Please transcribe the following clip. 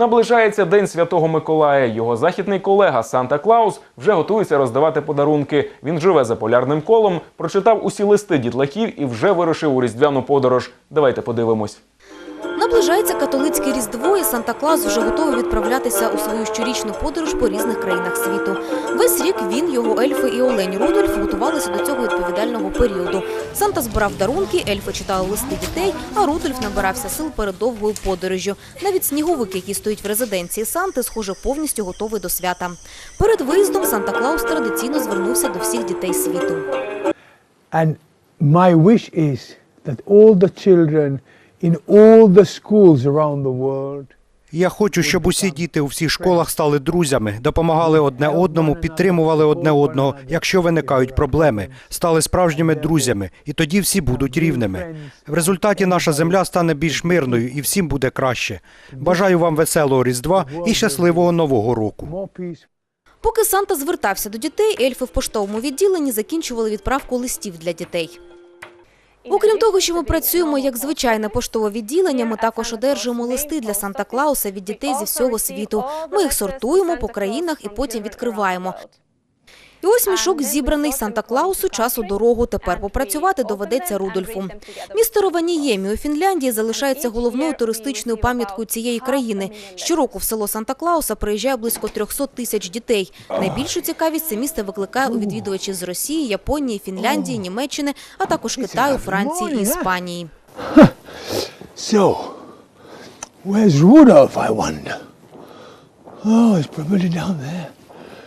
Наближається День Святого Миколая. Його західний колега Санта Клаус вже готується роздавати подарунки. Він живе за полярним колом, прочитав усі листи дітлахів і вже вирушив у різдвяну подорож. Давайте подивимось. Наближається католицьке різдво, і Санта-Клаус вже готовий відправлятися у свою щорічну подорож по різних країнах світу. Весь рік він, його ельфи і олень Рудольф готувалися до цього відповідального періоду. Санта збирав дарунки, ельфи читали листи дітей, а Рудольф набирався сил перед довгою подорожжю. Навіть сніговик, який стоїть в резиденції Санти, схоже, повністю готовий до свята. Перед виїздом Санта-Клаус традиційно звернувся до всіх дітей світу. And my wish is that all the children in all the schools around the world Я хочу, щоб усі діти у всіх школах стали друзями, допомагали одне одному, підтримували одне одного, якщо виникають проблеми, стали справжніми друзями, і тоді всі будуть рівними. В результаті наша земля стане більш мирною і всім буде краще. Бажаю вам веселого різдва і щасливого нового року. Поки Санта звертався до дітей, ельфи в поштовому відділенні закінчували відправку листів для дітей. Окрім того, що ми працюємо як звичайне поштове відділення, ми також одержуємо листи для Санта Клауса від дітей зі всього світу. Ми їх сортуємо по країнах і потім відкриваємо. І ось мішок зібраний Санта Клаусу часу дорогу. Тепер попрацювати доведеться Рудольфу. Місто Рованіємі у Фінляндії залишається головною туристичною пам'яткою цієї країни. Щороку в село Санта Клауса приїжджає близько 300 тисяч дітей. Найбільшу цікавість це місце викликає у відвідувачів з Росії, Японії, Фінляндії, Німеччини, а також Китаю, Франції і Іспанії. Where's Rudolph, I wonder? Oh, he's probably down there.